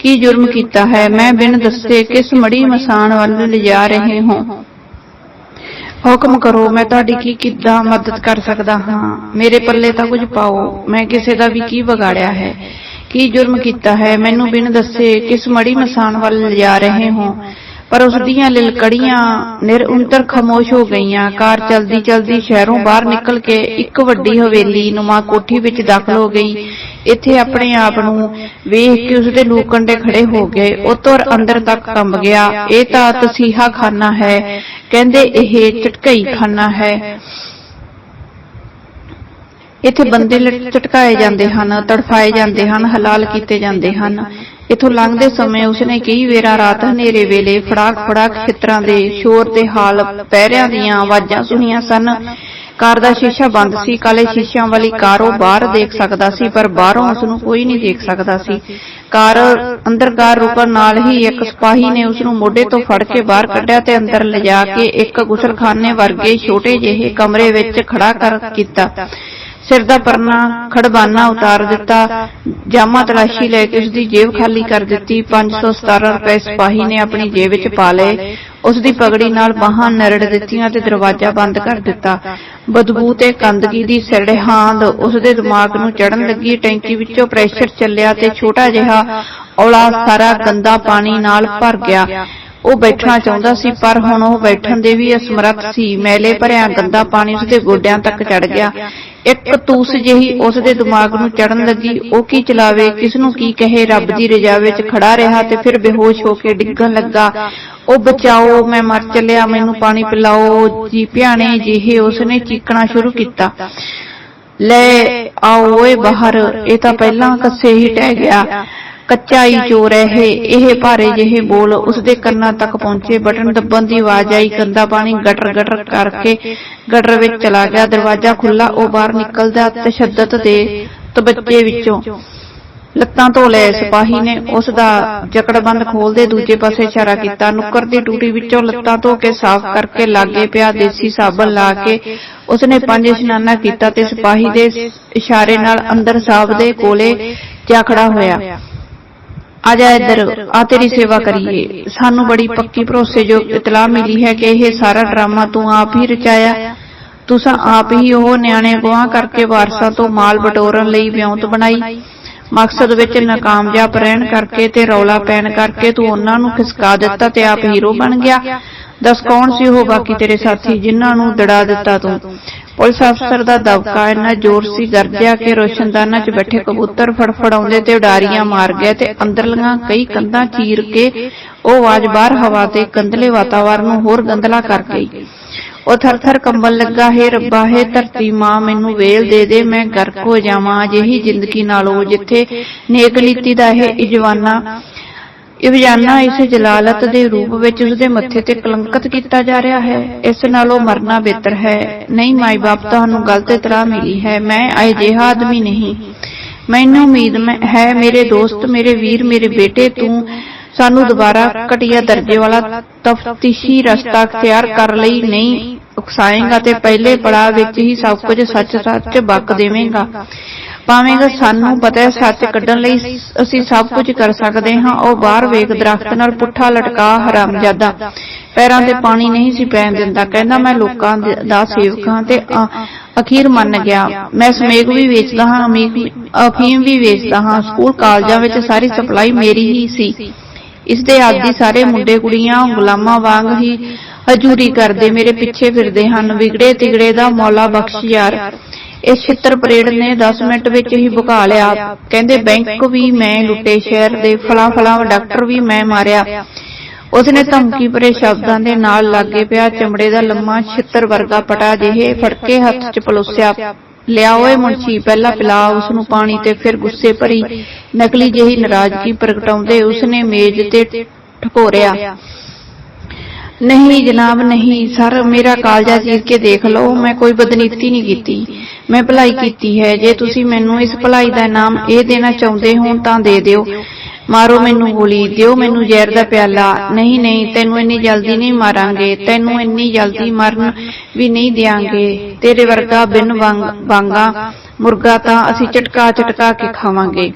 ਕੀ ਜੁਰਮ ਕੀਤਾ ਹੈ? ਮੈਂ ਬਿਨ ਦੱਸੇ ਕਿਸ ਮੜੀ ਮਸਾਨ ਵੱਲ ਲਿਜਾ ਰਹੇ ਹਾਂ? ਹੁਕਮ ਕਰੋ ਮੈਂ ਤੁਹਾਡੀ ਕੀ ਕਿੱਦਾਂ ਮਦਦ ਕਰ ਸਕਦਾ? ਹਾਂ ਮੇਰੇ ਪੱਲੇ ਤਾਂ ਕੁਝ ਪਾਓ। ਮੈਂ ਕਿਸੇ ਦਾ ਵੀ ਕੀ ਵਿਗਾੜਿਆ ਹੈ ਕੀ ਜੁਰਮ ਕੀਤਾ ਹੈ? ਮੈਨੂੰ ਬਿਨ ਦੱਸੇ ਕਿਸ ਮੜੀ ਮਸਾਨ ਵੱਲ ਲਿਜਾ ਰਹੇ ਹੋ? ਪਰ ਉਸ ਦੀਆਂ ਲਿਲਕੜੀਆਂ ਨਿਰਉੰਤਰ ਖਮੋਸ਼ ਹੋ ਗਈਆਂ। ਕਾਰ ਚਲਦੀ ਚਲਦੀ ਸ਼ਹਿਰੋਂ ਬਾਹਰ ਨਿਕਲ ਕੇ ਇੱਕ ਵੱਡੀ ਹਵੇਲੀ ਨੁਮਾ ਕੋਠੀ ਵਿੱਚ ਦਾਖਲ ਹੋ ਗਈ। ਇੱਥੇ ਆਪਣੇ ਆਪ ਨੂੰ ਵੇਖ ਕੇ ਉਸਦੇ ਲੋਕੰਡੇ ਖੜੇ ਹੋ ਗਏ। ਉਹ ਤੁਰ ਅੰਦਰ ਤੱਕ ਕੰਬ ਗਿਆ। ਇਹ ਤਾਂ ਤਸੀਹਾ ਖਾਨਾ ਹੈ। ਕਹਿੰਦੇ ਇਹ ਚਟਕਈ ਖਾਨਾ ਹੈ। ਇੱਥੇ ਬੰਦੇ ਲਟ- ਝਟਕਾਏ ਜਾਂਦੇ ਹਨ ਤੜਫਾਏ ਜਾਂਦੇ ਹਨ ਹਲਾਲ ਕੀਤੇ ਜਾਂਦੇ ਹਨ। ਇਥੋਂ ਲੰਘਦੇ ਸਮੇਂ ਉਸਨੇ ਕਈ ਵੇਰਾ ਰਾਤ ਹਨੇਰੇ ਵੇਲੇ ਫੜਾਕ ਫੜਾਕ ਖੇਤਰਾਂ ਦੇ ਸ਼ੋਰ ਤੇ ਹਾਲ ਪਹਿਰਿਆਂ ਦੀਆਂ ਆਵਾਜ਼ਾਂ ਸੁਣੀਆਂ ਸਨ। ਕਾਰ ਦਾ ਸ਼ੀਸ਼ਾ ਬੰਦ ਸੀ ਕਾਲੇ ਸ਼ੀਸ਼ਿਆਂ ਵਾਲੀ ਕਾਰ ਉਹ ਬਾਹਰ ਦੇਖ ਸਕਦਾ ਸੀ ਪਰ ਬਾਹਰੋਂ ਉਸ ਨੂੰ ਕੋਈ ਨਹੀਂ ਦੇਖ ਸਕਦਾ ਸੀ। ਕਾਰ ਅੰਦਰ ਕਾਰ ਰੁਕਣ ਨਾਲ ਹੀ ਇੱਕ ਸਿਪਾਹੀ ਨੇ ਉਸ ਨੂੰ ਮੋਢੇ ਤੋਂ ਫੜ ਕੇ ਬਾਹਰ ਕੱਢਿਆ ਤੇ ਅੰਦਰ ਲਿਜਾ ਕੇ ਇੱਕ ਗੁਸਲਖਾਨੇ ਵਰਗੇ ਛੋਟੇ ਜਿਹੇ ਕਮਰੇ ਵਿੱਚ ਖੜਾ ਕਰ ਕੀਤਾ ਸਿਰ ਦਾ ਪਰਨਾ ਖੜਬਾਨਾ ਉਤਾਰ ਦਿੱਤਾ। ਜਾਮਾ ਤਲਾਸ਼ੀ ਲੈ ਕੇ ਉਸ ਦੀ ਜੇਬ ਖਾਲੀ ਕਰ ਦਿੱਤੀ। 517 ਰੁਪਏ ਸਿਪਾਹੀ ਨੇ ਆਪਣੀ ਜੇਬ ਵਿੱਚ ਪਾ ਲਏ। ਉਸ ਦੀ ਪਗੜੀ ਨਾਲ ਬਾਹਾਂ ਨਰੜ ਦਿੱਤੀਆਂ ਤੇ ਦਰਵਾਜ਼ਾ ਬੰਦ ਕਰ ਦਿੱਤਾ। ਬਦਬੂ ਤੇ ਗੰਦਗੀ ਦੀ ਸਰੜਹਾਂਦ ਉਸ ਦੇ ਦਿਮਾਗ ਨੂੰ ਚੜਨ ਲੱਗੀ। ਟੈਂਕੀ ਵਿੱਚੋਂ ਪ੍ਰੈਸ਼ਰ ਚੱਲਿਆ ਤੇ ਛੋਟਾ ਜਿਹਾ ਔਲਾ ਸਾਰਾ ਗੰਦਾ ਪਾਣੀ ਨਾਲ ਭਰ ਗਿਆ। ਉਹ ਬੈਠਣਾ ਚਾਹੁੰਦਾ ਸੀ, ਪਰ ਹੁਣ ਉਹ ਬੈਠਣ ਦੇ ਵੀ ਅਸਮਰੱਥ ਸੀ। ਮੈਲੇ ਭਰਿਆ ਗੰਦਾ ਪਾਣੀ ਉਸਦੇ ਗੋਡਿਆਂ ਤੱਕ ਚੜ ਗਿਆ। ਇੱਕ ਤੂਸ ਜਿਹੀ ਉਸ ਦਿਮਾਗ ਨੂੰ ਚੜਨ ਲੱਗੀ। ਉਹ ਕੀ ਚਲਾਵੇ, ਕਿਸ ਨੂੰ ਕੀ ਕਹੇ, ਰੱਬ ਦੀ ਰਜਾ ਵਿੱਚ ਖੜਾ ਰਿਹਾ ਤੇ ਫਿਰ ਬੇਹੋਸ਼ ਹੋ ਕੇ ਡਿੱਗਣ ਲੱਗਾ। ਉਹ ਬਚਾਓ, ਮੈਂ ਮਰ ਚੱਲਿਆ, ਮੈਨੂੰ ਪਾਣੀ ਪਿਲਾਓ, ਜੀ ਭਿਆਣੇ ਜਿਹੇ ਉਸਨੇ ਚੀਕਣਾ ਸ਼ੁਰੂ ਕੀਤਾ। ਲੈ ਆਓ ਓਏ ਬਾਹਰ, ਇਹ ਤਾਂ ਪਹਿਲਾਂ ਕੱਸੇ ਹੀ ਟਹਿ ਗਿਆ। ਕੱਚਾ ਹੀ ਚੋਰ ਹੈ ਇਹ ਭਾਰੇ ਜਿਹੇ ਬੋਲ ਉਸਦੇ ਕੰਨਾਂ ਤੱਕ ਪਹੁੰਚੇ ਬਟਨ ਦੱਬਣ ਦੀ ਆਵਾਜ਼ ਆਈ ਗੰਦਾ ਪਾਣੀ ਗਟਰ ਗਟਰ ਕਰਕੇ ਗਟਰ ਵਿੱਚ ਚਲਾ ਗਿਆ ਦਰਵਾਜ਼ਾ ਖੁੱਲਾ ਉਹ ਬਾਹਰ ਨਿਕਲਦਾ ਤਸ਼ੱਦਦ ਦੇ ਤਬੱਚੇ ਵਿੱਚੋਂ। ਲੱਤਾਂ ਧੋ ਲਏ ਸਿਪਾਹੀ ਨੇ ਉਸ ਦਾ ਜਕੜਬੰਦ ਖੋਲਦੇ ਦੂਜੇ ਪਾਸੇ ਇਸ਼ਾਰਾ ਕੀਤਾ ਨੁੱਕਰ ਦੀ ਟੂਟੀ ਵਿੱਚੋਂ ਲੱਤਾਂ ਧੋ ਕੇ ਸਾਫ਼ ਕਰਕੇ ਲਾਗੇ ਪਿਆ ਦੇਸੀ ਸਾਬਣ ਲਾ ਕੇ ਉਸਨੇ ਪੰਜ ਇਸ਼ਨਾਨਾ ਕੀਤਾ ਤੇ ਸਿਪਾਹੀ ਦੇ ਇਸ਼ਾਰੇ ਨਾਲ ਅੰਦਰ ਸਾਹਿਬ ਦੇ ਕੋਲੇ ਜਾ ਖੜਾ ਹੋਇਆ ਆ ਜਾ ਇੱਧਰ ਆ ਤੇਰੀ ਸੇਵਾ ਕਰੀਏ। ਸਾਨੂੰ ਬੜੀ ਪੱਕੀ ਭਰੋਸੇਯੋਗ ਇਤਲਾਹ ਮਿਲੀ ਹੈ ਕਿ ਇਹ ਸਾਰਾ ਡਰਾਮਾ ਤੂੰ ਆਪ ਹੀ ਰਚਾਇਆ। ਤੁਸੀਂ ਆਪ ਹੀ ਉਹ ਨਿਆਣੇ ਗਵਾਹ ਕਰਕੇ ਵਾਰਸਾਂ ਤੋਂ ਮਾਲ ਬਟੋਰਨ ਲਈ ਵਿਉਂਤ ਬਣਾਈ। ਮਕਸਦ ਵਿੱਚ ਨਾਕਾਮਯਾਬ ਰਹਿਣ ਕਰਕੇ ਤੇ ਰੌਲਾ ਪੈਣ ਕਰਕੇ ਤੂੰ ਉਹਨਾਂ ਨੂੰ ਖਿਸਕਾ ਦਿੱਤਾ ਤੇ ਆਪ ਹੀਰੋ ਬਣ ਗਿਆ। ਦੱਸ ਕੌਣ ਸੀ ਉਹ ਬਾਕੀ ਤੇਰੇ ਸਾਥੀ ਜਿਨ੍ਹਾਂ ਨੂੰ ਦੜਾ ਦਿੱਤਾ ਤੂੰ? ਪੁਲਿਸ ਅਫਸਰ ਦਾ ਦਬਕਾ ਇੰਨਾ ਜ਼ੋਰ ਸੀ ਗਰਜਿਆ ਕਿ ਰੋਸ਼ਨਦਾਨਾਂ 'ਚ ਬੈਠੇ ਕਬੂਤਰ ਫੜਫੜਾਉਂਦੇ ਤੇ ਉਡਾਰੀਆਂ ਮਾਰ ਗਏ ਤੇ ਅੰਦਰਲੀਆਂ ਕਈ ਕੰਧਾਂ ਚੀਰ ਕੇ ਉਹ ਆਵਾਜ਼ ਬਾਹਰ ਹਵਾ ਤੇ ਕੰਦਲੇ ਵਾਤਾਵਰਨ ਨੂੰ ਹੋਰ ਗੰਦਲਾ ਕਰ ਗਈ। ਉਹ ਥਰ-ਥਰ ਕੰਬਣ ਲੱਗਾ, ਹੈ ਰੱਬਾ, ਹੈ ਧਰਤੀ ਮਾਂ, ਮੈਨੂੰ ਵੇਲ ਦੇ ਦੇ, ਮੈਂ ਗਰਕ ਹੋ ਜਾਵਾਂ, ਅਜਿਹੀ ਜ਼ਿੰਦਗੀ ਨਾਲੋਂ ਜਿੱਥੇ ਨੇਕ ਨੀਤੀ ਦਾ ਇਹ ਇਜਵਾਨਾ, ਇਵਜਾਨਾ ਇਸ ਜਲਾਲਤ ਦੇ ਰੂਪ ਵਿੱਚ ਉਸਦੇ ਮੱਥੇ ਤੇ ਕਲੰਕਤ ਕੀਤਾ ਜਾ ਰਿਹਾ ਹੈ। ਇਸ ਨਾਲੋਂ ਮਰਨਾ ਬਿਹਤਰ ਹੈ। ਨਹੀਂ ਮਾਈ ਬਾਪ ਤੁਹਾਨੂੰ ਗਲਤ ਇਤਰਾ ਮਿਲੀ ਹੈ। ਮੈਂ ਅਜਿਹਾ ਆਦਮੀ ਨਹੀਂ। ਮੈਨੂੰ ਉਮੀਦ ਹੈ, ਮੇਰੇ ਦੋਸਤ, ਮੇਰੇ ਵੀਰ, ਮੇਰੇ ਬੇਟੇ, ਤੂੰ ਸਾਨੂੰ ਦੁਬਾਰਾ ਘਟੀਆ ਦਰਜੇ ਵਾਲਾ ਤਫਤੀਸ਼ੀ ਰਸਤਾ ਅਖਤਿਆਰ ਕਰ ਲਈ ਨਹੀਂ ਉਕਸਾਏਗਾ ਤੇ ਪਹਿਲੇ ਪੜਾਅ ਵਿੱਚ ਹੀ ਸਭ ਕੁਝ ਸੱਚ-ਸੱਚ ਬਕ ਦੇਵੇਂਗਾ। ਪਾਵੇਂਗਾ ਸਾਨੂੰ ਪਤਾ ਹੈ ਸੱਚ ਕੱਢਣ ਲਈ ਅਸੀਂ ਸਭ ਕੁਝ ਕਰ ਸਕਦੇ ਹਾਂ। ਉਹ ਬਾਹਰ ਵੇਖ ਦਰਖਤ ਨਾਲ ਪੁੱਠਾ ਲਟਕਾ ਹਰਾਮਜ਼ਾਦਾ ਪੈਰਾਂ ਤੇ ਪਾਣੀ ਨਹੀਂ ਸੀ ਪੈਣ ਦਿੰਦਾ। ਕਹਿੰਦਾ ਮੈਂ ਲੋਕਾਂ ਦੇ- ਸੇਵਕ ਹਾਂ ਤੇ ਅਖੀਰ ਮੰਨ ਗਿਆ। ਮੈਂ ਸਮੇਗ ਵੀ ਵੇਚਦਾ ਹਾਂ ਅਮੀਗ ਅਫੀਮ ਵੀ ਵੇਚਦਾ ਹਾਂ ਸਕੂਲ ਕਾਲਜਾਂ ਵਿੱਚ ਸਾਰੀ ਸਪਲਾਈ ਮੇਰੀ ਹੀ। ਸੀ ਇਸ ਦੇ ਆਦੀ ਸਾਰੇ ਮੁੰਡੇ ਕੁੜੀਆਂ ਗੁਲਾਮਾਂ ਵਾਂਗ ਹੀ ਹਜੂਰੀ ਕਰਦੇ ਮੇਰੇ ਪਿੱਛੇ ਫਿਰਦੇ ਹਨ। ਵਿਗੜੇ ਤਿਗੜੇ ਦਾ ਮੌਲਾ ਬਖਸ਼ ਯਾਰ। ਇਸ ਛਿੱਤਰ ਪਰੇਡ ਨੇ 10 ਮਿੰਟ ਵਿੱਚ ਹੀ ਭੁਕਾ ਲਿਆ। ਕਹਿੰਦੇ ਬੈਂਕ ਵੀ ਮੈਂ ਲੁੱਟੇ ਸ਼ਹਿਰ ਦੇ ਫਲਾਂ ਫਲਾਂ ਡਾਕਟਰ ਵੀ ਮੈਂ ਮਾਰਿਆ। ਉਸਨੇ ਧਮਕੀ ਭਰੇ ਸ਼ਬਦਾਂ ਦੇ ਨਾਲ ਲਾਗੇ ਪਿਆ ਚਮੜੇ ਦਾ ਲੰਮਾ ਛਿੱਤਰ ਵਰਗਾ ਪਟਾ ਜਿਹੇ ਫੜਕੇ ਹੱਥ 'ਚ ਪਲੋਸਿਆ। ਲਿਆ ਓਏ ਮੁੰਸ਼ੀ ਪਹਿਲਾਂ ਪਿਲਾ ਉਸ ਨੂੰ ਪਾਣੀ ਤੇ ਫਿਰ ਗੁੱਸੇ ਭਰੀ ਨਕਲੀ ਜਿਹੀ ਨਾਰਾਜ਼ਗੀ ਪ੍ਰਗਟਾਉਂਦੇ ਉਸਨੇ ਮੇਜ਼ ਤੇ ਠਕੋਰਿਆ ਨਹੀਂ ਜਨਾਬ ਨਹੀਂ ਸਰ ਮੇਰਾ ਕਾਲਜਾ ਚੀਰ ਕੇ ਦੇਖ ਲਓ। ਮੈਂ ਕੋਈ ਬਦਨੀਤੀ ਨਹੀਂ ਕੀਤੀ। ਮੈਂ ਭਲਾਈ ਕੀਤੀ ਹੈ। ਜੇ ਤੁਸੀਂ ਮੈਨੂੰ ਇਸ ਭਲਾਈ ਦਾ ਨਾਮ ਇਹ ਦੇਣਾ ਚਾਹੁੰਦੇ ਹੋ ਤਾਂ ਦੇ ਦਿਓ। ਮਾਰੋ ਮੈਨੂੰ ਗੋਲੀ ਦਿਓ ਮੈਨੂੰ ਜ਼ਹਿਰ ਦਾ ਪਿਆਲਾ। ਨਹੀਂ ਨਹੀਂ ਤੈਨੂੰ ਇੰਨੀ ਜਲਦੀ ਨਹੀਂ ਮਾਰਾਂਗੇ ਤੈਨੂੰ ਇੰਨੀ ਜਲਦੀ ਮਰਨ ਵੀ ਨਹੀਂ ਦਿਆਂਗੇ। ਤੇਰੇ ਵਰਗਾ ਬਿਨ ਵਾਂਗ ਮੁਰਗਾ ਤਾਂ ਅਸੀਂ ਝਟਕਾ ਝਟਕਾ ਕੇ ਖਾਵਾਂਗੇ।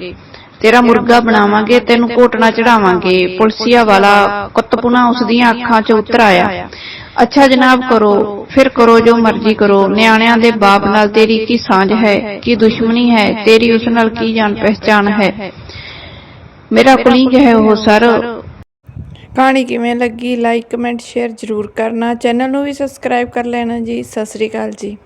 ਤੇਰਾ ਮੁਰਗਾ ਬਣਾਵਾਂਗੇ ਤੈਨੂੰ ਕੋਟਣਾ ਚੜਾਵਾਂਗੇ। ਪੁਲਸੀਆ ਵਾਲਾ ਕੁੱਤਪੁਣਾ ਉਸ ਦੀਆਂ ਅੱਖਾਂ 'ਚ ਉਤਰ ਆਇਆ। ਅੱਛਾ ਜਨਾਬ ਕਰੋ ਫਿਰ ਕਰੋ ਜੋ ਮਰਜ਼ੀ ਕਰੋ। ਨਿਆਣਿਆਂ ਦੇ ਬਾਪ ਨਾਲ ਤੇਰੀ ਕੀ ਸਾਂਝ ਹੈ ਕੀ ਦੁਸ਼ਮਣੀ ਹੈ ਤੇਰੀ ਉਸ ਨਾਲ ਕੀ ਜਾਣ ਪਹਿਚਾਨ ਹੈ ਮੇਰਾ ਕੁਲੀਗ ਹੈ ਉਹ ਸਰ ਕਹਾਣੀ ਕਿਵੇਂ ਲੱਗੀ? ਲਾਈਕ ਕਮੈਂਟ ਸ਼ੇਅਰ ਜ਼ਰੂਰ ਕਰਨਾ। ਚੈਨਲ ਨੂੰ ਵੀ ਸਬਸਕ੍ਰਾਈਬ ਕਰ ਲੈਣਾ ਜੀ। ਸਤਿ ਸ੍ਰੀ ਅਕਾਲ ਜੀ।